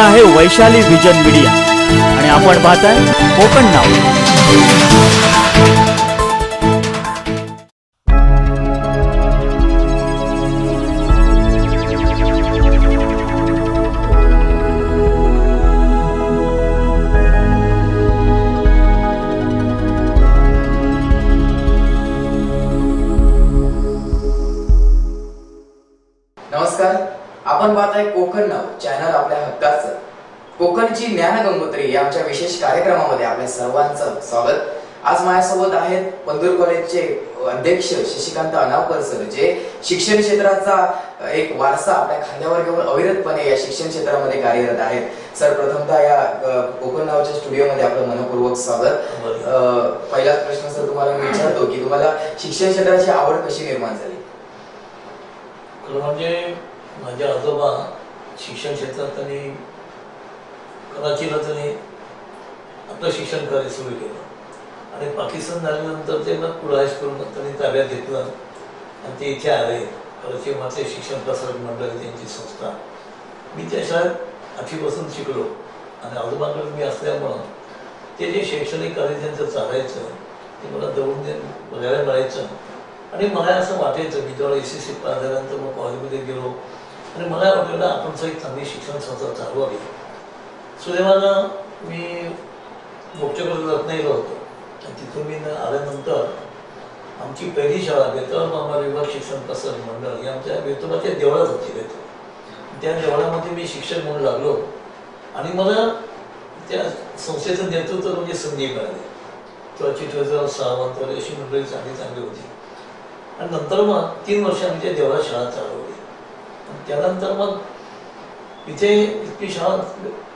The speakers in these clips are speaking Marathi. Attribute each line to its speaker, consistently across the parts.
Speaker 1: आहे वैशाली विजन मीडिया. आणि आपण पाहताय कोकण नाव.
Speaker 2: कोकणची ज्ञान गंगोत्री आमच्या विशेष कार्यक्रमामध्ये आपल्या सर्वांचं स्वागत. आज माझ्यासोबत आहेत पंदूर कॉलेजचे अध्यक्ष शशिकांत अनावकर सर जे शिक्षण क्षेत्राचा एक वारसा आपल्या खांद्यावर घेऊन अविरतपणे या शिक्षण क्षेत्रामध्ये कार्यरत आहेत. सर प्रथमतः या कोकण नावाच्या स्टुडिओमध्ये आपलं मनपूर्वक स्वागत. पहिलाच पहिला प्रश्न सर तुम्हाला मी विचारतो की तुम्हाला शिक्षण क्षेत्राची आवड कशी निर्माण झाली?
Speaker 3: म्हणजे माझे आजोबा शिक्षण क्षेत्रात त्यांनी कराचीला त्यांनी आपलं शिक्षण कार्य सुरू केलं. आणि पाकिस्तान झाल्यानंतर ते मग पुढे त्यांनी ताब्यात घेतलं. आणि ते इथे आले. कराची माते शिक्षण प्रसारक मंडळ त्यांची संस्था. मी त्या शाळेत आठवीपासून शिकलो. आणि आजोबांकडे मी असल्यामुळं ते जे शैक्षणिक कार्य त्यांचं चालायचं ते मला दौडून बघायला मिळायचं. आणि मला असं वाटायचं मी जेव्हा एस एस सी पास झाल्यानंतर मग कॉलेजमध्ये गेलो. आणि मला वाटलं आपण एक चांगली शिक्षण संस्था चालवावी. सुदैवानं मी मोर्चेकडे रत्नागिरीला होतो आणि तिथून मी आल्यानंतर आमची पहिली शाळा बेतळ मामा विभाग शिक्षण प्रसार मंडळ ही आमच्या बेतोबाच्या देवळात होती बेतळ त्या देवळामध्ये मी शिक्षक म्हणून लागलो. आणि मला त्या संस्थेचं नेतृत्व म्हणजे संधी मिळाली. तेव्हा चित्रराव सावंत वगैरे अशी मंडळी चांगली चांगली होती. आणि नंतर मग तीन वर्ष आमच्या देवळात शाळा चालवली आणि त्यानंतर मग इथे इतकी शाळा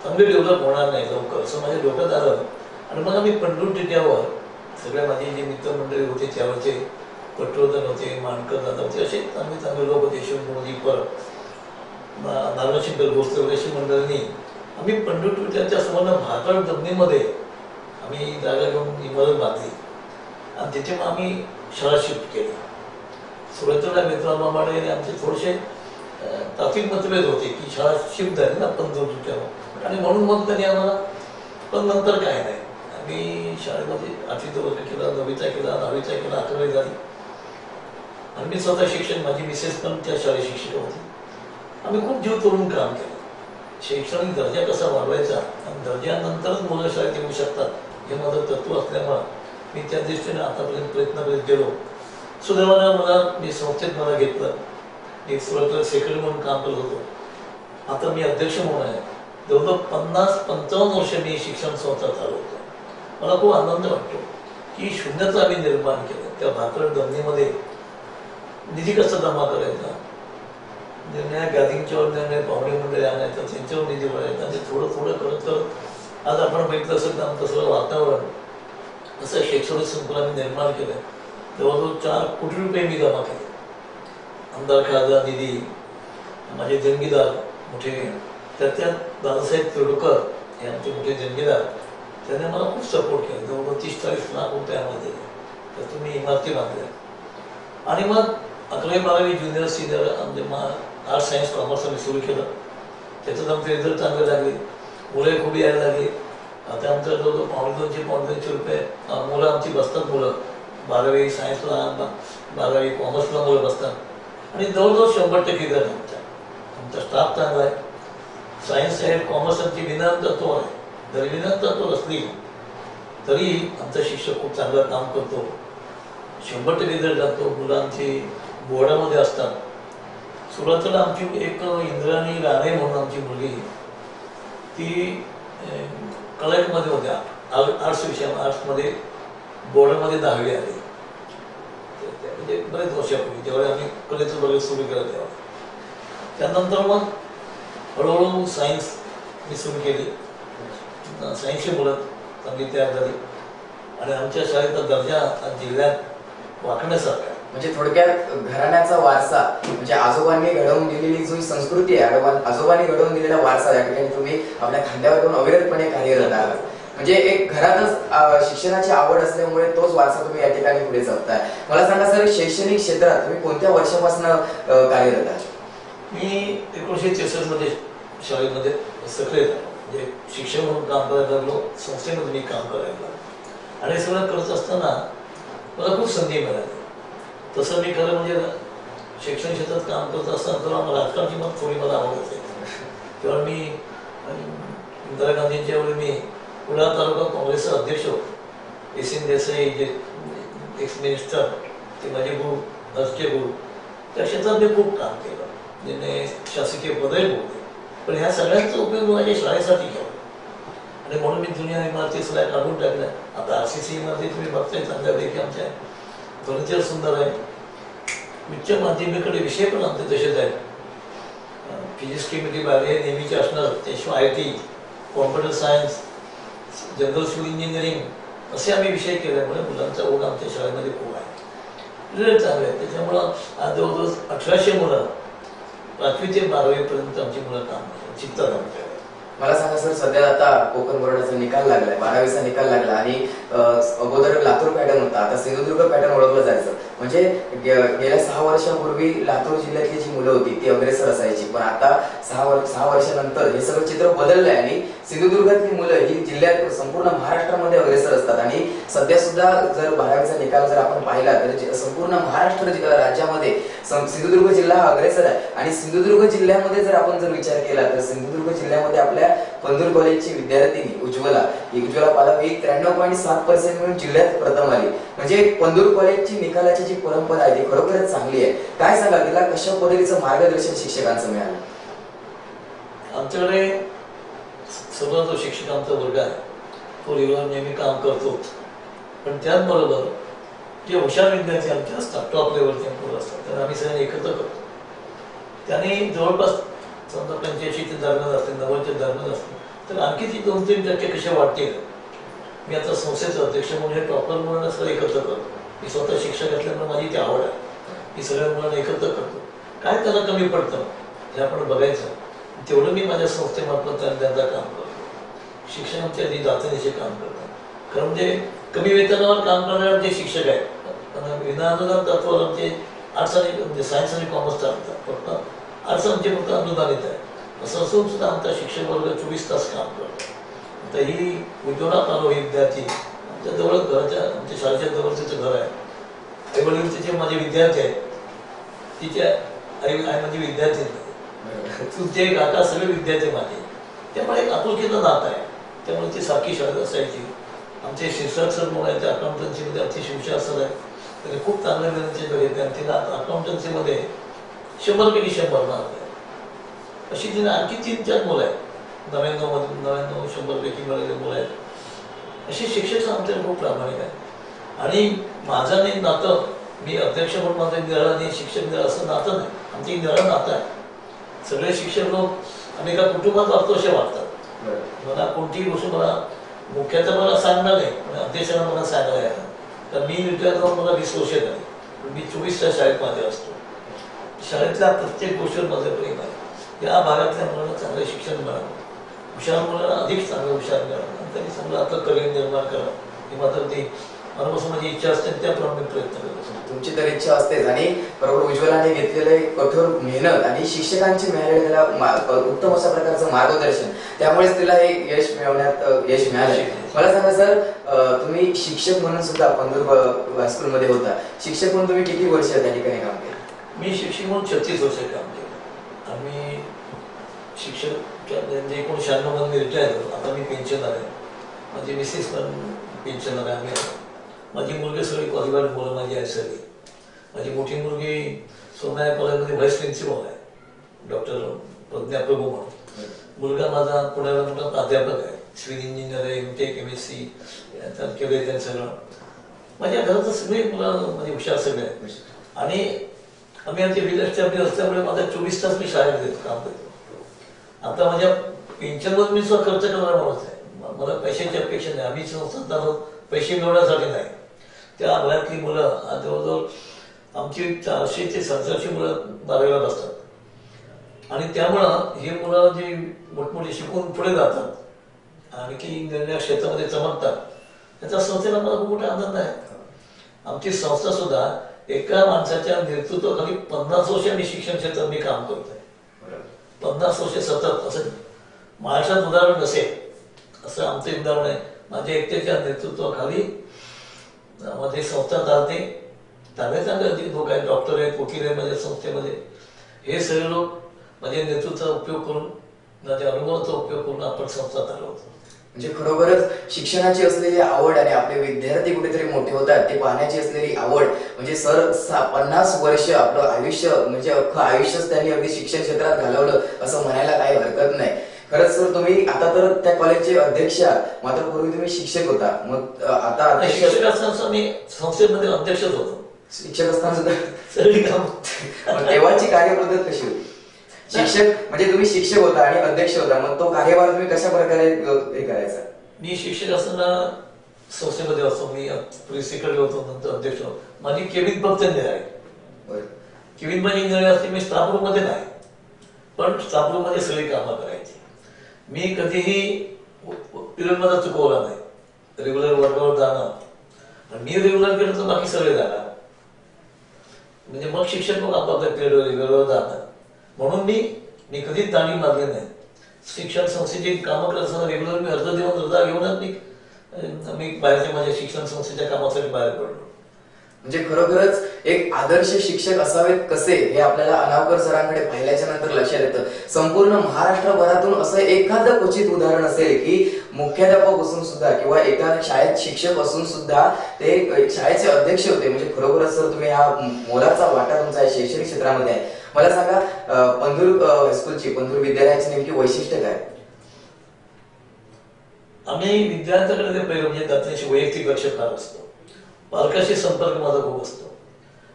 Speaker 3: चांगली डेव्हलप होणार नाही लवकर. असं माझ्या डोक्यात आलं. आणि मग आम्ही पंढूर टिट्यावर सगळ्या माझे जे मित्रमंडळी होते त्यावरचे पटवर्धन होते मानकर दादा होते असे चांगले चांगले लोक होते शिवमोदी मोदी पर नारायणशंकर भोसले वगैरे अशी मंडळींनी आम्ही पंढूर टिट्याच्या समोर भाकड जमिनीमध्ये आम्ही जागा घेऊन इमारत बांधली. आणि तिथे मग आम्ही शाळा शिफ्ट केली. सुरुवातीला मित्रांप्रमाणे आमचे थोडेसे तात्विक मतभेद होते की शाळा शिफ्ट झाली ना पण दोन सुट्ट्यावर. आणि म्हणून मग त्यांनी आम्हाला पण नंतर काय नाही. आम्ही शाळेमध्ये आठवीचा वर्ग केला नववीचा केला दहावीचा केला अकरावी झाली. आणि मी स्वतः शिक्षण माझी मिसेस पण त्या शाळेत शिक्षिका होती. आम्ही खूप जीव तोडून काम केलं. शैक्षणिक दर्जा कसा वाढवायचा आणि दर्जानंतरच मुलं शाळेत येऊ शकतात हे माझं तत्व असल्यामुळं मी त्या दृष्टीने आतापर्यंत प्रयत्न करीत गेलो. सुदैवाने मला मी संस्थेत मला घेतलं. मी सुरुवातीला सेक्रेटरी म्हणून काम करत होतो. आता मी अध्यक्ष म्हणून आहे. जवळजवळ पन्नास पंचावन्न वर्ष मी शिक्षण संस्था चालवतो मला खूप आनंद वाटतो की शून्याचं आम्ही निर्माण केलं. त्या भाकर धरणीमध्ये निधी कसा जमा करायचा? निर्णय गॅदरिंगच्यावर निर्णय पाहुणे मंडळी आणायचा त्यांच्यावर निधी भरायचा आणि थोडं थोडं करत करत आज आपण बघितलं असेल तर आमचं सगळं वातावरण असं शैक्षणिक संकुल आम्ही निर्माण केलं जवळजवळ चार कोटी रुपये मी जमा केले. आमदार खासदार दिदी माझे जंगीदार मोठे तर त्यात दादासाहेब तेंडुलकर हे आमचे मोठे जंगीदार त्याने मला खूप सपोर्ट केला. जवळपास तीस चाळीस लाख रुपये आम्हाला दिले. तर तुम्ही इमारती बांधल्या. आणि मग अकरावी बारावी ज्युनियर सिनियर आमचे मा आर्ट्स सायन्स कॉमर्स आम्ही सुरू केलं. त्याच्यात आमचे रिझल्ट चांगले लागले. मुलं खूप यायला लागली. आता जो जवळजवळ पावणे दोनशे पावणे दोनशे रुपये मुलं आमची बसतात मुलं. बारावी सायन्सला बारावी कॉमर्सला मुलं बसतात. आणि जवळजवळ शंभर टक्के ग्रहण आमचा आमचा स्टाफ चांगला आहे. सायन्स साईड कॉमर्स आमची विज्ञान तत्व आहे. जरी विज्ञान तत्व असली तरी आमचा शिक्षक खूप चांगलं काम करतो. शंभर टक्के जर जातो मुलांची बोर्डामध्ये असतात. सुरुवातीला आमची एक इंद्राणी राणे म्हणून आमची मुलगी ती कलेक्टमध्ये होत्या. आर्ट्स विषय आर्ट्समध्ये बोर्डामध्ये दहावी आली. ते- म्हणजे बरेच वर्षापूर्वी जेव्हा आम्ही कलेचं वर्ग सुरू केलं तेव्हा. त्यानंतर मग हळूहळू सायन्स मी सुरू केली. सायन्सची मुलं चांगली तयार झाली. आणि आमच्या शाळेचा दर्जा जिल्ह्यात वाकण्यासारखा
Speaker 2: म्हणजे थोडक्यात घराण्याचा वारसा म्हणजे आजोबांनी घडवून दिलेली जी संस्कृती आहे आजोबांनी घडवून दिलेला वारसा या ठिकाणी तुम्ही आपल्या खांद्यावर अविरतपणे कार्यरत आहात. म्हणजे एक घरातच शिक्षणाची आवड असल्यामुळे तोच वारसा तुम्ही या ठिकाणी पुढे जपताय. मला सांगा सर शैक्षणिक क्षेत्रात तुम्ही कोणत्या वर्षापासून कार्यरत आहात?
Speaker 3: मी एकोणीसशे त्रेसष्टमध्ये शाळेमध्ये सक्रिय म्हणजे शिक्षक म्हणून काम करायला लागलो संस्थेमध्ये मी काम करायला लागलो. आणि सगळं करत असताना मला खूप संधी मिळाली. तसं मी खरं म्हणजे शिक्षण क्षेत्रात काम करत असताना तर मला राजकारणाची मग थोडी मला आवडत आहे. तेव्हा मी इंदिरा गांधींच्या वेळी मी कुडाळ तालुका काँग्रेसचे अध्यक्ष होतो. एस एन देसाई जे एक्स मिनिस्टर ते माझे गुरु राजकीय गुरु. त्या क्षेत्रात मी खूप काम केलं. ज्याने शासकीय पदही भोगले. पण ह्या सगळ्यांचा उपयोग माझ्या शाळेसाठी केला. आणि म्हणून मी जुन्या इमारती सगळ्या काढून टाकल्या. आता आर सी सी इमारती तुम्ही बघताय चांगल्यापैकी आमच्या फर्निचर सुंदर आहे. उच्च माध्यमिकडे विषय पण आमचे तसेच आहेत. फिजिक्स केमिस्ट्री बाहेर नेहमीचे असणार त्याशिवाय I T computer science general civil engineering असे आम्ही विषय केल्यामुळे मुलांचा ओढ आमच्या शाळेमध्ये खूप आहे. रिझल्ट चांगले आहे त्याच्यामुळं आज जवळजवळ अठराशे मुलं पाचवी ते बारावीपर्यंत आमची मुलं काम करतात. शिकतात आमच्याकडे.
Speaker 2: मला सांगा सर सध्या आता कोकण बोर्डाचा निकाल लागलाय बारावीचा निकाल लागला आणि अगोदर लातूर पॅटर्न होता. आता सिंधुदुर्ग पॅटर्न ओळखलं जायचं. म्हणजे गेल्या सहा वर्षापूर्वी लातूर जिल्ह्यातली जी मुलं होती ती अग्रेसर असायची. पण आता सहा वर्ष सहा वर्षानंतर हे सगळं चित्र बदललंय आणि सिंधुदुर्गातली मुलं ही जिल्ह्यात संपूर्ण महाराष्ट्रामध्ये अग्रेसर असतात. आणि सध्या सुद्धा जर बारावीचा निकाल जर आपण पाहिला तर संपूर्ण महाराष्ट्र राज्यामध्ये सिंधुदुर्ग जिल्हा हा अग्रेसर आहे. आणि सिंधुदुर्ग जिल्ह्यामध्ये जर आपण जर विचार केला तर सिंधुदुर्ग जिल्ह्यामध्ये आपल्या पंधूर कॉलेजची विद्यार्थिनी उज्ज्वला उज्ज्वला पालक ही त्र्याण्णव पॉईंट सात पर्सेंट मिळून जिल्ह्यात प्रथम आली. म्हणजे पंधूर कॉलेजची निकालाची जी परंपरा आहे ती खरोखरच चांगली आहे. काय सांगा तिला कशा पद्धतीचं मार्गदर्शन शिक्षकांचं मिळालं?
Speaker 3: आमच्याकडे सगळं जो शिक्षक आमचा वर्ग आहे. तो रेग्युलर नेहमी काम करतो. पण त्याचबरोबर जे हुशार विद्यार्थी आमचे असतात टॉप लेवलचे मुलं असतात त्यांना आम्ही सगळ्यांनी एकत्र करतो. त्याने जवळपास समजा पंच्याऐंशी ते दरम्यान असतील नव्वदच्या दरम्यान असतील तर आणखी ती दोन तीन टक्के कसे वाटतील मी आता संस्थेचा अध्यक्ष म्हणून हे प्रॉपर मुलांना सगळं एकत्र करतो. मी स्वतः शिक्षक असल्यामुळे माझी ती आवड आहे. मी सगळ्या मुलांना एकत्र करतो. काय त्यांना कमी पडतं? हे आपण बघायचं. तेवढं मी माझ्या संस्थेमार्फत त्यांना काम करतो. शिक्षणाच्या आधी दातनीचे काम करतात. खरं म्हणजे कमी वेतनावर काम करणारे जे शिक्षक आहेत पण विना अनुदान तत्वावर आमचे आर्ट्स आणि म्हणजे सायन्स आणि कॉमर्स चालतात. फक्त आर्ट्स आमचे फक्त अनुदानित आहे असं असून सुद्धा आमचा शिक्षक वर्ग चोवीस तास काम करतो. आता ही उज्ज्वला पालो ही विद्यार्थी आमच्या जवळ घराच्या आमच्या शाळेच्या जवळ तिचं घर आहे. आई वडील तिचे माझे विद्यार्थी आहेत तिच्या आई आई माझी विद्यार्थी नाही. तुमचे काका सगळे विद्यार्थी माझे त्यामुळे एक आपुलकीचं नातं आहे. त्यामुळे ती सारखी शाळेत असायची. आमचे शीर्षक सर म्हणून आहे ते अकाउंटन्सीमध्ये आमचे शिवशास्त्र सर आहे त्याने खूप चांगल्या विनंती घेतले आणि तिला अकाउंटन्सीमध्ये शंभरपैकी शंभर मार्क आहे. अशी तिने आणखी तीन चार मुलं आहेत. नव्याण्णव नव्याण्णव शंभरपैकी मिळालेले मुलं आहेत. असे शिक्षक आमचे खूप प्रामाणिक आहेत आणि माझं नाही नातं मी अध्यक्ष म्हणून माझं निळं आणि शिक्षक निळं असं नातं नाही. आमचं एक निळं नातं आहे. सगळे शिक्षक लोक आम्ही एका कुटुंबात वागतो असे वागतात मला कोणतीही गोष्ट मला मुख्याचं मला सांगणार नाही. पण अध्यक्षांना मला सांगायला आहे तर मी रिटायर जाऊन मला वीस वर्ष झाली. पण मी चोवीस तास शाळेत माझे असतो. शाळेतल्या प्रत्येक गोष्टीवर माझं प्रेम आहे. या भागातल्या मुलांना चांगलं शिक्षण मिळावं हुशार मुलांना अधिक चांगलं हुशार आणि त्यांनी चांगलं आपलं करिअर निर्माण करावं ही मात्र ती मनापासून माझी इच्छा असते त्याप्रमाणे प्रयत्न करत. असतो
Speaker 2: तुमची तर इच्छा असतेच आणि बरोबर उज्ज्वलाने घेतलेले कठोर मेहनत आणि शिक्षकांची मिळालेलं त्याला मा- उत्तम अशा प्रकारचं मार्गदर्शन त्यामुळेच तिला हे यश मिळवण्यात यश मिळालंय. मला सांगा सर तुम्ही शिक्षक म्हणून सुद्धा पंधर हायस्कूलमध्ये होता. शिक्षक म्हणून तुम्ही किती वर्ष त्या ठिकाणी काम केलं?
Speaker 3: मी शिक्षक म्हणून छत्तीस वर्ष काम केलं. आम्ही शिक्षक म्हणजे एकोणीसशे शहाण्णवमध्ये रिटायर आता मी पेन्शनर आहे. माझी मिसेस पण पेन्शनर आहे. आम्ही. माझी मुलगी सगळी क्वालिफाईड मुलं माझी आहे सगळी. माझी मोठी मुलगी सोनाया कॉलेजमध्ये व्हाईस प्रिन्सिपल आहे. डॉक्टर प्रज्ञा प्रभू म्हणून. मुलगा माझा पुण्याला मोठा प्राध्यापक आहे. सिव्हिल इंजिनियर आहे M Tech M S C केलं त्यांचं सगळं. माझ्या घरात सगळी मुलं माझी हुशार सगळे आहेत. आणि आम्ही आमची चॅम्पियन असल्यामुळे माझा चोवीस तास मी शाळेत देतो काम करतो. आता माझ्या पेन्शनवर मी सुद्धा खर्च करणारा माणूस आहे. मला पैशाची अपेक्षा नाही. आम्ही संस्था पैसे मिळवण्यासाठी नाही. त्या घरातली मुलं जवळजवळ आमची चारशे ते सातशे मुलं बारावीला बसतात आणि त्यामुळं हे मुलं जे मोठमोठे शिकून पुढे जातात आणखी निर्णय क्षेत्रामध्ये चमकतात त्याचा संस्थेला मला खूप मोठा आनंद आहे. आमची संस्था सुद्धा एका माणसाच्या नेतृत्वाखाली पन्नास वर्ष शिक्षण क्षेत्रात मी काम करतोय. पन्नास वर्ष सतत असं महाराष्ट्रात उदाहरण नसेल असं आमचं उदाहरण आहे. माझ्या एकट्याच्या नेतृत्वाखाली मध्ये संस्था चालते. चांगले चांगले जे लोक आहेत डॉक्टर आहेत वकील आहेत माझ्या संस्थेमध्ये. हे सगळे लोक माझ्या नेतृत्वाचा उपयोग करून माझ्या अनुभवाचा उपयोग करून आपण संस्था चालवतो.
Speaker 2: म्हणजे खरोखरच शिक्षणाची असलेली आवड आणि आपले विद्यार्थी कुठेतरी मोठे होतात ते पाहण्याची असलेली आवड म्हणजे सर पन्नास वर्ष आपलं आयुष्य म्हणजे अख्खं आयुष्यच त्यांनी अगदी शिक्षण क्षेत्रात घालवलं असं म्हणायला काही हरकत नाही. खरंच सर तुम्ही आता तर त्या कॉलेजचे अध्यक्ष आहात मात्र पूर्वी तुम्ही शिक्षक होता. मग आता अध्यक्ष
Speaker 3: शिक्षक असताना मी संस्थेमध्ये अध्यक्षच होतो.
Speaker 2: शिक्षक असताना सुद्धा तेव्हाची कार्यपद्धत कशी होती? शिक्षक म्हणजे तुम्ही शिक्षक होता आणि अध्यक्ष होता मग तो कार्यभार तुम्ही कशा प्रकारे हे करायचा?
Speaker 3: मी शिक्षक असताना संस्थेमध्ये असतो मी प्री सेक्रेटरी होतो नंतर अध्यक्ष होतो. माझी केबिन फक्त आहे. केबिन माझी इंजिनिअर असते मी स्टाफ रूममध्ये नाही. पण स्टाफ रूममध्ये सगळी कामं करायची. मी कधीही पिरियडमध्ये चुकवला नाही. रेग्युलर वर्गावर जाणं. आणि मी रेग्युलर केलं तर बाकी सगळे जाणार. म्हणजे मग शिक्षक मग आपापल्या पिरियड रेग्युलर जाणार म्हणून मी मी कधीच दाणी मागले नाही. शिक्षण संस्थेची कामं करत असताना रेग्युलर मी अर्ज देऊन रजा घेऊनच मी मी बाहेरच्या माझ्या शिक्षण संस्थेच्या कामासाठी बाहेर पडलो.
Speaker 2: म्हणजे खरोखरच एक आदर्श शिक्षक असावेत कसे हे आपल्याला अनावकर सरांकडे पाहिल्याच्या नंतर लक्षात येतं. संपूर्ण महाराष्ट्रभरातून असं एखादं क्वचित उदाहरण असेल की मुख्याध्यापक असून सुद्धा किंवा एका शाळेत शिक्षक असून सुद्धा ते शाळेचे अध्यक्ष होते. म्हणजे खरोखरच सर तुम्ही हा मोलाचा वाटा तुमचा शैक्षणिक क्षेत्रामध्ये आहे. मला सांगा पंधूर अं, हायस्कूलची पंधूर विद्यालयाची नेमकी वैशिष्ट्य काय?
Speaker 3: आम्ही विद्यार्थ्यांकडे ते पहिलं म्हणजे त्यांच्याशी वैयक्तिक लक्ष फार असतो. पालकाशी संपर्क माझा खूप असतो.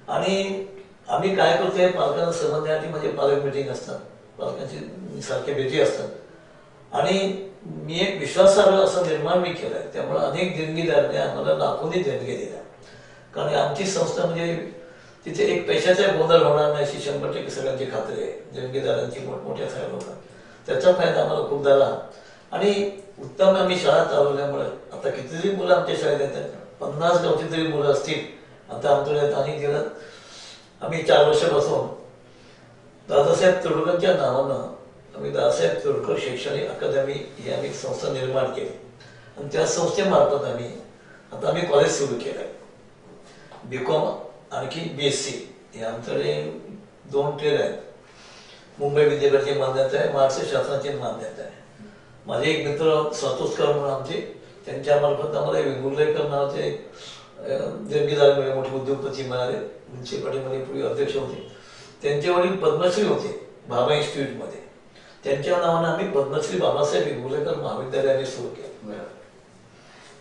Speaker 3: आणि आम्ही काय करतोय पालकांना समजण्यासाठी म्हणजे पालक मिटिंग असतात. पालकांची सारखे भेटी असतात. आणि मी एक विश्वासार्ह असं निर्माण मी केलंय. त्यामुळे अनेक देणगीदारांनी आम्हाला लाखोनी देणगी दिल्या. कारण आमची संस्था म्हणजे तिथे एक पैशाचा गोंधळ होणार नाही. अशी शंभर टक्के सगळ्यांची खात्री आहे. देणगीदारांची मोठमोठ्या सगळ्या होतात त्याचा फायदा आम्हाला खूप झाला. आणि उत्तम आम्ही शाळा चालवल्यामुळे आता कितीतरी मुलं आमच्या शाळेत येतात. पन्नास गावची तरी मुलं असतील. आता आमच्या आणि दिलं आम्ही चार वर्षापासून दादासाहेब तुडकरच्या नावानं आम्ही दादासाहेब तुडकर शैक्षणिक अकादमी ही आम्ही संस्था निर्माण केली. आणि त्या संस्थेमार्फत आम्ही आता आम्ही कॉलेज सुरू केलं आहे बी कॉम आणखी बी एस सी हे आमच्याकडे दोन ट्रेड आहेत. मुंबई विद्यापीठाची मान्यता आहे महाराष्ट्र शासनाची मान्यता आहे. माझे एक मित्र सातोसकर म्हणून आमचे त्यांच्या मार्फत आम्हाला वेंगुर्लेकर नावाचे अं, देणगीदार मिळाले म्हणजे मोठे उद्योगपती मिळाले म्युन्सिपालिटीमध्ये पूर्वी अध्यक्ष होते. त्यांचे वडील पद्मश्री होते बाबा इन्स्टिट्यूटमध्ये त्यांच्या नावानं आम्ही पद्मश्री बाबासाहेब वेंगुर्लेकर महाविद्यालयाने सुरू केलं.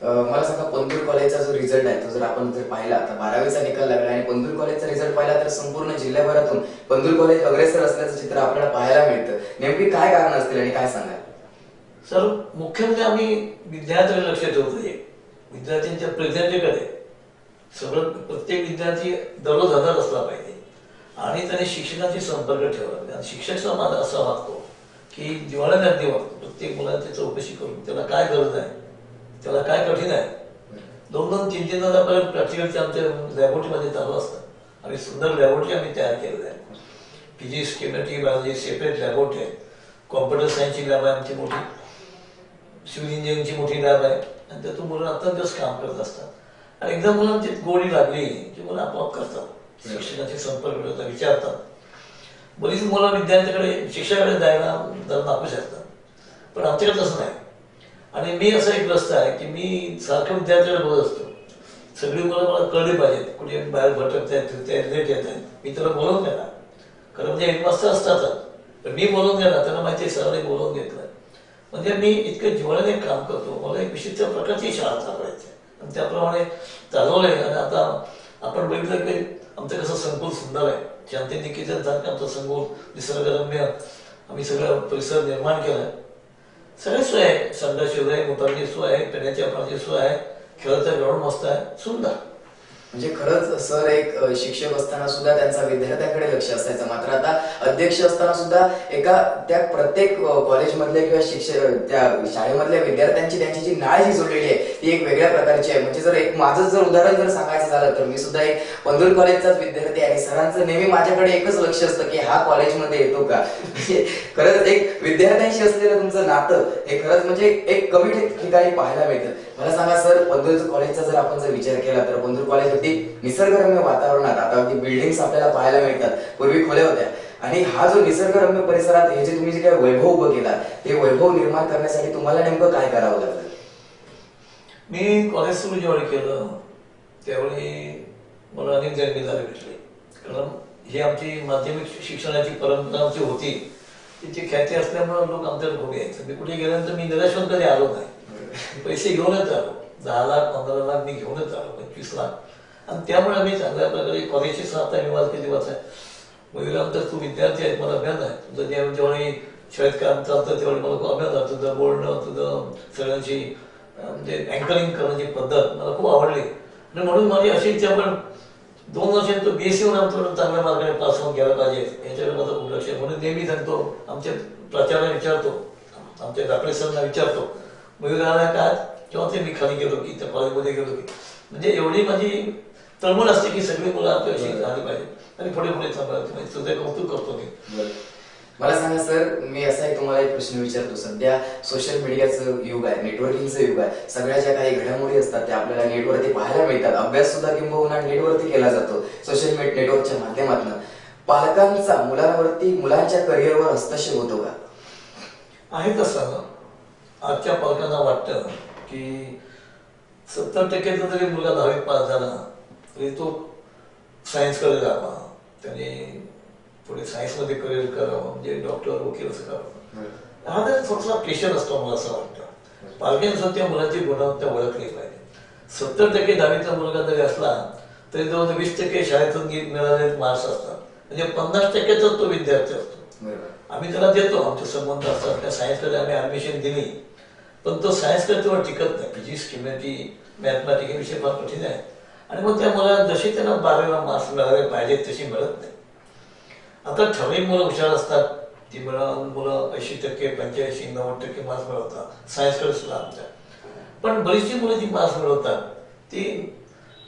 Speaker 2: मला सांगा पंदूर कॉलेजचा जो रिझल्ट आहे तो जर आपण जर पाहिला तर बारावीचा निकाल लागला आणि पंदूर कॉलेजचा रिझल्ट पाहिला तर संपूर्ण जिल्ह्याभरातून पंदूर कॉलेज अग्रेसर असल्याचं चित्र आपल्याला पाहायला मिळतं. नेमकी काय कारण असतील आणि काय सांगाल?
Speaker 3: सर मुख्य म्हणजे आम्ही विद्यार्थ्यांकडे लक्ष ठेवतोय विद्यार्थ्यांच्या प्रेझेंटेकडे सगळं प्रत्येक विद्यार्थी दररोज हजार असला पाहिजे. आणि त्याने शिक्षकांशी संपर्क ठेवला पाहिजे आणि शिक्षक समाज असा वागतो की जिव्हाळ्याने अगदी वागतो. प्रत्येक मुलांची चौकशी करून त्याला काय गरज आहे त्याला काय कठीण आहे? दोन दोन तीन तीन तासापर्यंत प्रॅक्टिकलचे आमच्या लॅबोरेटरीमध्ये चालू असतात आणि सुंदर लॅबोरेटरी आम्ही तयार केलेलं आहे. Physics chemistry biology separate laboratory आहे. कॉम्प्युटर सायन्सची लॅब आहे आमची मोठी. सिव्हिल इंजिनिअरिंगची मोठी लॅब आहे. आणि त्यातून मुलं अत्यंत दिवस काम करत असतात. आणि एकदा मुलांची गोडी लागली की मुलं आपोआप करतात. शिक्षकांशी संपर्क ठेवतात विचारतात. बरीच मुलं विद्यार्थ्याकडे शिक्षकाकडे जायला जरा नाखूश शकतात पण आमच्याकडे तसं नाही. आणि मी असा एक रस्ता आहे की मी सारखं विद्यार्थ्याला बघत असतो. सगळी मुलं मला कळली पाहिजेत. कुठे बाहेर भटकत आहेत फिरतायत लेट येत आहेत मी त्याला बोलवून घेणार खरं म्हणजे हेडमास्टर असतातच. पण मी बोलवून घेणार त्यांना माहिती आहे सरांनी बोलवून घेतलं. म्हणजे मी इतकं जीवनाने काम करतो. मला एक विशिष्ट प्रकारची शाळा चालवायची आणि त्याप्रमाणे चालवलंय. आणि आता आपण बघितलं की आमचं कसं संकुल सुंदर आहे. शांती निकेतन सारखं आमचं संकुल निसर्गरम्य आम्ही सगळं परिसर निर्माण केलाय. सगळे सोय आहे. संडास सोय आहे मोटारची सोय आहे पिण्याच्या पाण्याची सोय आहे. खेळाचं ग्राउंड मस्त आहे. सुंदर.
Speaker 2: म्हणजे खरंच सर एक शिक्षक असताना सुद्धा त्यांचा विद्यार्थ्याकडे लक्ष असायचं. मात्र आता अध्यक्ष असताना सुद्धा एका त्या प्रत्येक कॉलेजमधल्या किंवा शिक्षक त्या शाळेमधल्या विद्यार्थ्यांची त्यांची जी नाळ जी जोडलेली आहे ती एक वेगळ्या प्रकारची आहे. म्हणजे जर एक माझं जर उदाहरण जर सांगायचं झालं तर मी सुद्धा एक पंधुर कॉलेजचाच विद्यार्थी आहे सरांचं नेहमी माझ्याकडे एकच लक्ष असतं की हा कॉलेजमध्ये येतो का? म्हणजे खरंच एक विद्यार्थ्यांशी असलेलं तुमचं नातं हे खरंच म्हणजे एक कमी ठिक- ठिकाणी पाहायला मिळतं. मला सांगा सर पंधुर कॉलेजचा जर आपण जर विचार केला तर पंधुर कॉलेज अगदी निसर्गरम्य वातावरणात आता अगदी बिल्डिंग्स आपल्याला पाहायला मिळतात पूर्वी खोल्या होत्या. आणि हा जो निसर्गरम्य परिसरात हे जे तुम्ही जे काही वैभव उभं केला ते वैभव निर्माण करण्यासाठी तुम्हाला नेमकं काय करावं लागलं?
Speaker 3: मी कॉलेज सुरू ज्यावेळी केलं त्यावेळी मला अनेक जन्मीदार भेटले. कारण ही आमची माध्यमिक शिक्षणाची परंपरा आमची होती तिची ख्याती असल्यामुळे लोक आमच्यावर खूप यायचं मी कुठे गेल्यानंतर मी निराश कधी आलो नाही. पैसे घेऊनच आलो. दहा लाख पंधरा लाख मी घेऊनच आलो पंचवीस लाख. आणि त्यामुळे आम्ही चांगल्या प्रकारे कॉलेजची साथ मी माझं किती वाचाय मयुरानंतर तू विद्यार्थी आहे मला अभ्यास आहे. तुझं जेव्हा जेव्हा शाळेत काम चालतं तेव्हा मला खूप अभिमान आहे. तुझं बोलणं तुझं सगळ्यांची म्हणजे अँकरिंग करण्याची पद्धत मला खूप आवडली. आणि म्हणून माझी अशी इच्छा पण दोन वर्षात तो बीएससी होऊन आमच्याकडून चांगल्या मार्गाने पास होऊन गेला पाहिजे. याच्याकडे माझं खूप लक्ष आहे. म्हणून नेहमी सांगतो आमच्या प्राचार्यांना विचारतो आमच्या दाखले सरांना विचारतो मुलगा काय तेव्हा ते मी खाली गेलो की त्या कॉलेजमध्ये गेलो की. म्हणजे एवढी माझी तळमळ असते की सगळी मुलं आमच्याशी झाली पाहिजे. आणि पुढे पुढे तुझं कौतुक करतो मी.
Speaker 2: मला सांगा सर मी असा एक तुम्हाला एक प्रश्न विचारतो. सध्या सोशल मीडियाचं युग आहे नेटवर्किंगचं युग आहे. सगळ्या ज्या काही घडामोडी असतात त्या आपल्याला नेटवरती पाहायला मिळतात. अभ्यास सुद्धा किंबहुना नेटवरती केला जातो सोशल नेटवर्कच्या माध्यमातून. पालकांचा मुलांवरती मुलांच्या करिअरवर हस्तक्षेप होतो का?
Speaker 3: आहे तसं. आजच्या पालकांना वाटतं की सत्तर टक्क्याचा जरी मुलगा दहावीत पास झाला तरी तो सायन्सकडे जावा त्याने पुढे सायन्समध्ये करिअर करावं म्हणजे डॉक्टर वकील असं करावं. हा तर थोडासा प्रेशर असतो मला असं वाटतं. पालकांनी सुद्धा त्या मुलाची गुणवत्ता ओळखली पाहिजे. सत्तर टक्के दहावीचा मुलगा जरी असला तरी जवळ वीस टक्के शाळेतून मिळालेले मार्क्स असतात. म्हणजे पन्नास टक्क्याचा तो विद्यार्थी असतो. आम्ही त्याला देतो आमचे संबंध असतात. त्या सायन्सकडे आम्ही ऍडमिशन दिली. पण तो सायन्सकडे तेव्हा टिकत नाही. फिजिक्स केमिस्ट्री मॅथमॅटिक्स हे विषय फार कठीण आहे. आणि मग त्या मुलाला जशी त्यांना बारावीला मार्क्स मिळाले पाहिजेत तशी मिळत नाही. आता ठराविक मुलं हुशार असतात. ती मिळून मुलं ऐंशी टक्के पंच्याऐंशी नव्वद टक्के मार्क्स मिळवतात. सायन्सकडे सुद्धा आमच्या. पण बरीचशी मुलं जी मार्क्स मिळवतात. ती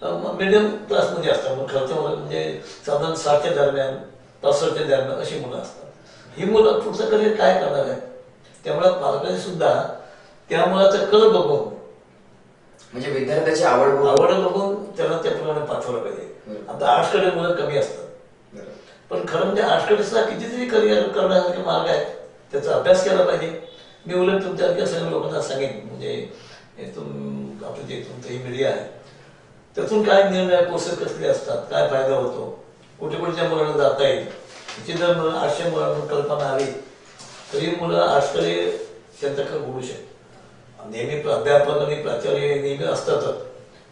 Speaker 3: मिडियम क्लासमध्ये असतात. मग खर्च म्हणजे साधारण साठच्या दरम्यान पासष्टच्या दरम्यान अशी मुलं असतात. ही मुलं पुढचं करिअर काय करणार आहे त्यामुळे पालकांनी सुद्धा त्या मुलाचा कल बघून
Speaker 2: म्हणजे विद्यार्थ्याची आवड
Speaker 3: आवड बघून त्याला त्याप्रमाणे पाठवलं पाहिजे. आता आर्ट्सकडे मुलं कमी असतात पण खरं म्हणजे आर्ट्सकडे सुद्धा कितीतरी करिअर करण्यासारखे मार्ग आहेत. त्याचा अभ्यास केला पाहिजे. मी उलट तुमच्यासारख्या सगळ्या लोकांना सांगेन. म्हणजे तुम आपलं जे तुमचं ही मीडिया आहे. त्यातून काय निर्णय प्रोसेस कसले असतात? काय फायदा होतो? कुठे कुठच्या मुलांना जाता येईल? तिची जर मुलं आठशे मुलांना कल्पना आली तरी मुलं आर्ट्सकडे त्यांचा कल बोलू शकतात. नेहमी प्राध्यापक आणि प्राचार्य नेहमी असतातच.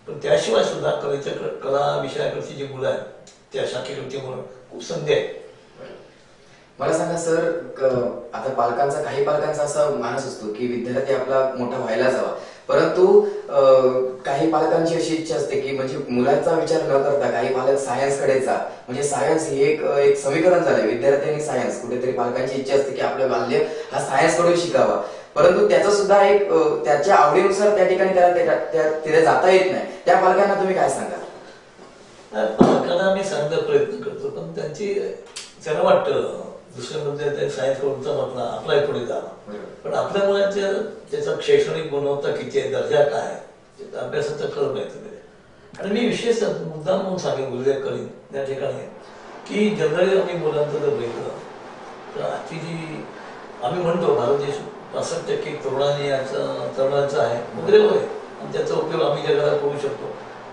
Speaker 3: पण त्याशिवाय सुद्धा कलेच्या कला विषयाकडची जी मुलं आहेत त्या शाखेकडची मुलं खूप संधी आहे
Speaker 2: मला सांगा सर आता पालकांचा काही पालकांचा असा मानस असतो की विद्यार्थी आपला मोठा व्हायला जावा. परंतु अं, काही पालकांची अशी इच्छा असते की म्हणजे मुलांचा विचार न करता काही पालक सायन्सकडे जा म्हणजे सायन्स हे एक एक समीकरण झालंय विद्यार्थी आणि सायन्स. कुठेतरी पालकांची इच्छा असते की आपलं बाल्य हा सायन्सकडून शिकावा. परंतु त्याचा सुद्धा एक त्याच्या आवडीनुसार त्या ठिकाणी त्याला त्या- त्या- तिथे जाता येत नाही. त्या पालकांना तुम्ही काय सांगा
Speaker 3: पालकांना आम्ही सांगण्याचा प्रयत्न करतो पण त्यांची त्यांना वाटतं दुसऱ्या म्हणजे ते सायन्स कडूनचा म्हटला आपलाही पुढे जावा पण आपल्या मुलाच्या त्याचा शैक्षणिक गुणवत्ता किती आहे दर्जा काय? आहे, अभ्यासाचा कल माहिती नाही आणि मी विशेष मुद्दाम म्हणून सांगेन उल्लेख करीन त्या ठिकाणी की जनरली आम्ही मुलांचं जर बघितलं तर आजची जी आम्ही म्हणतो भारत देश पासष्ट टक्के तरुणांनी याचं तरुणांचं आहे. वगैरे होय. आणि त्याचा उपयोग आम्ही जगाला करू शकतो.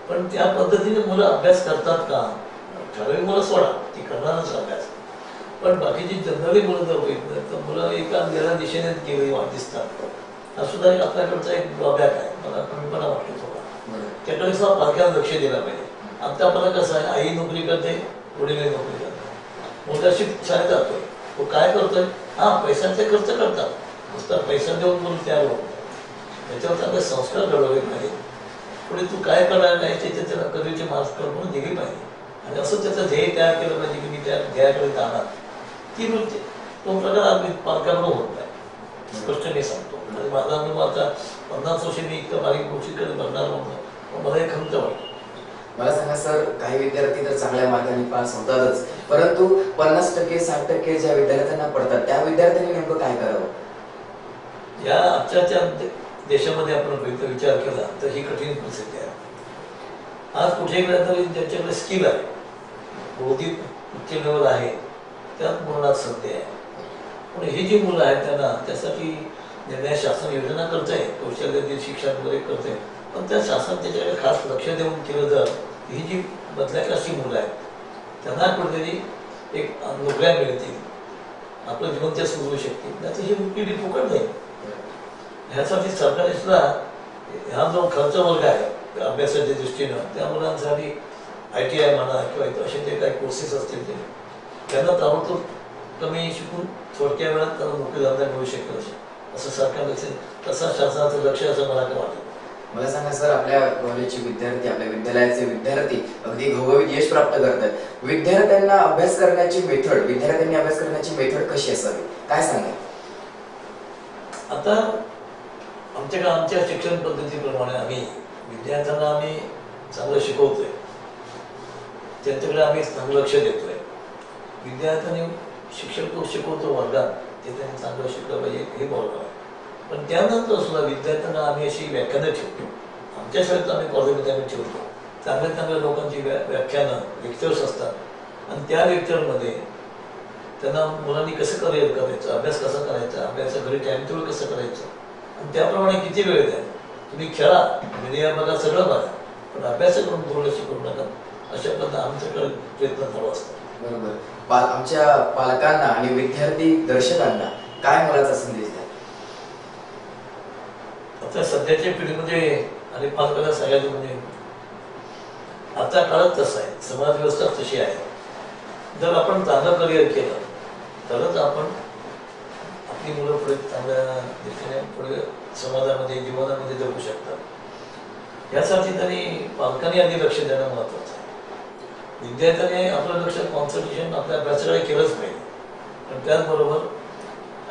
Speaker 3: पण त्या पद्धतीने मुलं अभ्यास करतात का? ठराविक मुलं सोडा. ती करणारच अभ्यास. पण बाकीची जनरली मुलं जर बघितलं तर मुलं एका वेगळ्या दिशेने गेली वाट दिसतात. हा सुद्धा एक आपल्याकडचा एक ड्रॉबॅक आहे. मला कमीपणा वाटतो थोडा. त्याकडे सुद्धा पालकांना लक्ष दिलं पाहिजे. आता आपल्याला कसं आहे आई नोकरी करते वडील नोकरी करते मुलगा शिक शाळेत जातोय. तो काय करतोय? हा पैशांचे खर्च करतात. नुसता पैसा देऊन मुलं तयार होत त्याच्यावर चांगले संस्कार घडवले पाहिजे. पुढे तू काय करायला नाही त्याच्या त्याला कधीचे मार्क्स करून दिली पाहिजे. आणि असं त्याचं ध्येय तयार केलं पाहिजे की मी त्या ध्येयाकडे जाणार. ती वृत्ती तो प्रकार आम्ही पालकांना होत नाही. स्पष्ट मी सांगतो. म्हणजे माझा अनुभव आता पन्नास वर्ष मी इतकं बारीक गोष्टीकडे बघणार नव्हतं मला हे खंत वाटतं.
Speaker 2: मला सांगा सर काही विद्यार्थी तर चांगल्या मार्गाने पास होतातच. परंतु पन्नास टक्के साठ टक्के ज्या विद्यार्थ्यांना पडतात त्या विद्यार्थ्यांनी नेमकं काय करावं?
Speaker 3: या आजच्या देशामध्ये आपण विचार केला तर ही कठीण परिस्थिती आहे. आज कुठेही गेला तरी ज्यांच्याकडे स्किल आहे बौद्धिक उच्च लेवल आहे त्यात मुलांना संधी आहे. पण ही जी मुलं आहेत त्यांना त्यासाठी निर्णय शासन योजना करत आहे कौशल्य शिक्षण वगैरे करत आहे पण त्या शासन त्याच्याकडे खास लक्ष देऊन केलं तर ही जी मधल्या क्लासची मुलं आहेत त्यांना कुठेतरी एक नोकऱ्या मिळतील आपलं जीवन त्या सुरू शकतील. नाही तर ही पिढी फुकट नाही ह्यासाठी सरकारने सुद्धा हा जो खर्च वर्ग आहे अभ्यासाच्या दृष्टीनं त्या मुलांसाठी आय टी आय म्हणा किंवा इतर असे जे काही कोर्सेस असतील ते त्यांना ताबडतोब कमी शिकून थोडक्या वेळात त्यांना नोकरी धंदा मिळू शकेल असं. सरकार लक्ष तसा शासनाचं लक्ष असं मला काय वाटतं.
Speaker 2: मला सांगा सर आपल्या कॉलेजचे विद्यार्थी आपल्या विद्यालयाचे विद्यार्थी अगदी घवघवीत यश प्राप्त करतात. विद्यार्थ्यांना अभ्यास करण्याची मेथड विद्यार्थ्यांनी अभ्यास करण्याची मेथड कशी असावी? काय सांगाल?
Speaker 3: आता आमच्या आमच्या शिक्षण पद्धतीप्रमाणे आम्ही विद्यार्थ्यांना आम्ही चांगलं शिकवतोय. त्यांच्याकडे आम्ही चांगलं लक्ष देतोय. विद्यार्थ्यांनी शिक्षक तो शिकवतो वर्गात ते त्यांनी चांगलं शिकलं पाहिजे हे बरोबर आहे. पण त्यानंतर सुद्धा विद्यार्थ्यांना आम्ही अशी व्याख्यानं ठेवतो. आमच्या शाळेत आम्ही कॉलेजमध्ये आम्ही ठेवतो. चांगल्या चांगल्या लोकांची व्या व्याख्यानं लेक्चर्स असतात. आणि त्या लेक्चरमध्ये त्यांना मुलांनी कसं करिअर करायचं अभ्यास कसा करायचा अभ्यासा घरी टाइम टेबल कसं करायचं त्याप्रमाणे किती वेळ द्या तुम्ही खेळा मीडिया बघा सगळं बघा. पण अभ्यासाकडून दुर्लक्ष करू नका. अशा पद्धतीने आमच्याकडे प्रयत्न चालू असतात.
Speaker 2: बरोबर. आमच्या पालकांना आणि विद्यार्थी दर्शकांना काय मोलाचा संदेश द्या?
Speaker 3: आता सध्याच्या पिढीमध्ये आणि पालकाला सांगायचं म्हणजे आता काळच तसा आहे? समाज व्यवस्था तशी आहे. जर आपण चांगलं करिअर केलं तरच आपण ती मुलं पुढे चांगल्या दृष्टीने पुढे समाजामध्ये जीवनामध्ये जगू शकतात. यासाठी त्यांनी पालकांनी आधी लक्ष देणं महत्वाचं आहे. विद्यार्थ्याने आपलं लक्ष कॉन्सन्ट्रेशन आपल्या अभ्यासाकडे केलंच पाहिजे. पण त्याचबरोबर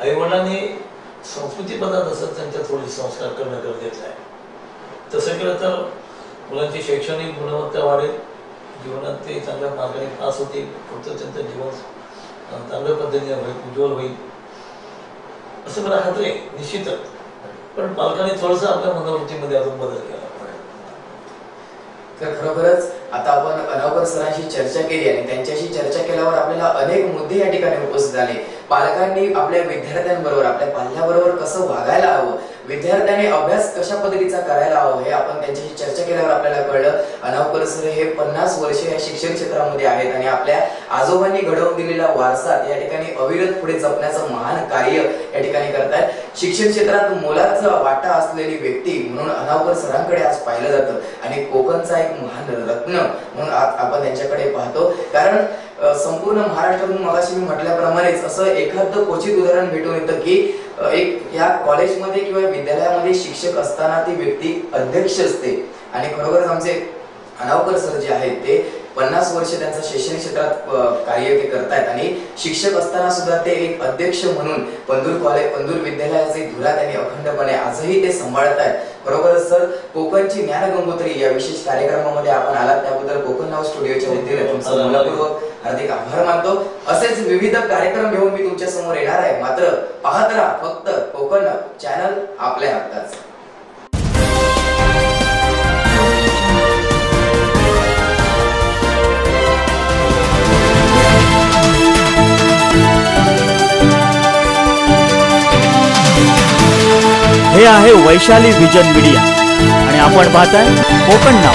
Speaker 3: आईवडिलांनी संस्कृतीपदात असत त्यांच्या थोडे संस्कार करणं गरजेचं आहे. तसं केलं तर मुलांची शैक्षणिक गुणवत्ता वाढेल. जीवनात ते चांगल्या मार्गाने पास होतील. पुढचं त्यांचं जीवन चांगल्या पद्धतीने होईल उज्ज्वल होईल. असं मला खात्री आहे निश्चितच पण पालकांनी थोडस आपल्या मनोवृत्तीमध्ये अजून बदल केला.
Speaker 2: तर खरोखरच आता आपण अनावर सरांशी चर्चा केली आणि त्यांच्याशी चर्चा केल्यावर आपल्याला अनेक मुद्दे या ठिकाणी उपस्थित झाले. पालकांनी आपल्या विद्यार्थ्यांबरोबर आपल्या पाल्याबरोबर कसं वागायला हवं विद्यार्थ्याने अभ्यास कशा पद्धतीचा करायला हवा हे आपण त्यांच्याशी चर्चा केल्यावर आपल्याला कळलं. अनावकर सर हे पन्नास वर्ष या शिक्षण क्षेत्रामध्ये आहेत आणि आपल्या आजोबांनी घडवून दिलेला वारसा या ठिकाणी अविरत पुढे जपण्याचं महान कार्य या ठिकाणी करतायत. शिक्षण क्षेत्रात मोलाचा वाटा असलेली व्यक्ती म्हणून अनावकर सरांकडे आज पाहिलं जातं. आणि कोकणचा एक महान रत्न म्हणून आज आपण त्यांच्याकडे पाहतो. कारण संपूर्ण महाराष्ट्रातून मगाशी मी म्हटल्याप्रमाणेच असं एखादं क्वचित उदाहरण भेटून येतं की एक या कॉलेजमध्ये किंवा विद्यालयामध्ये शिक्षक असताना ती व्यक्ती अध्यक्ष असते. आणि खरोखरच आमचे अनावकर सर जे आहेत ते पन्नास वर्ष त्यांचं शैक्षणिक क्षेत्रात कार्य ते करतायत. आणि शिक्षक असताना सुद्धा ते एक अध्यक्ष म्हणून पंदूर कॉलेज पंदूर विद्यालयाचे धुरा त्यांनी अखंडपणे आजही ते सांभाळत आहेत खरोखरच सर कोकणची ज्ञान गंगोत्री या विशेष कार्यक्रमामध्ये आपण आलात. त्याबद्दल कोकण नाव स्टुडिओच्या वतीने तुमचं मनपूर्वक हार्दिक आभार मानतो. असेच विविध कार्यक्रम घेऊन मी तुमच्यासमोर येणार आहे. मात्र पाहत राहा फक्त कोकण चॅनल आपल्या हक्काचं
Speaker 1: हे आहे वैशाली विजन मीडिया. आणि आपण पाहताय कोकण नाव.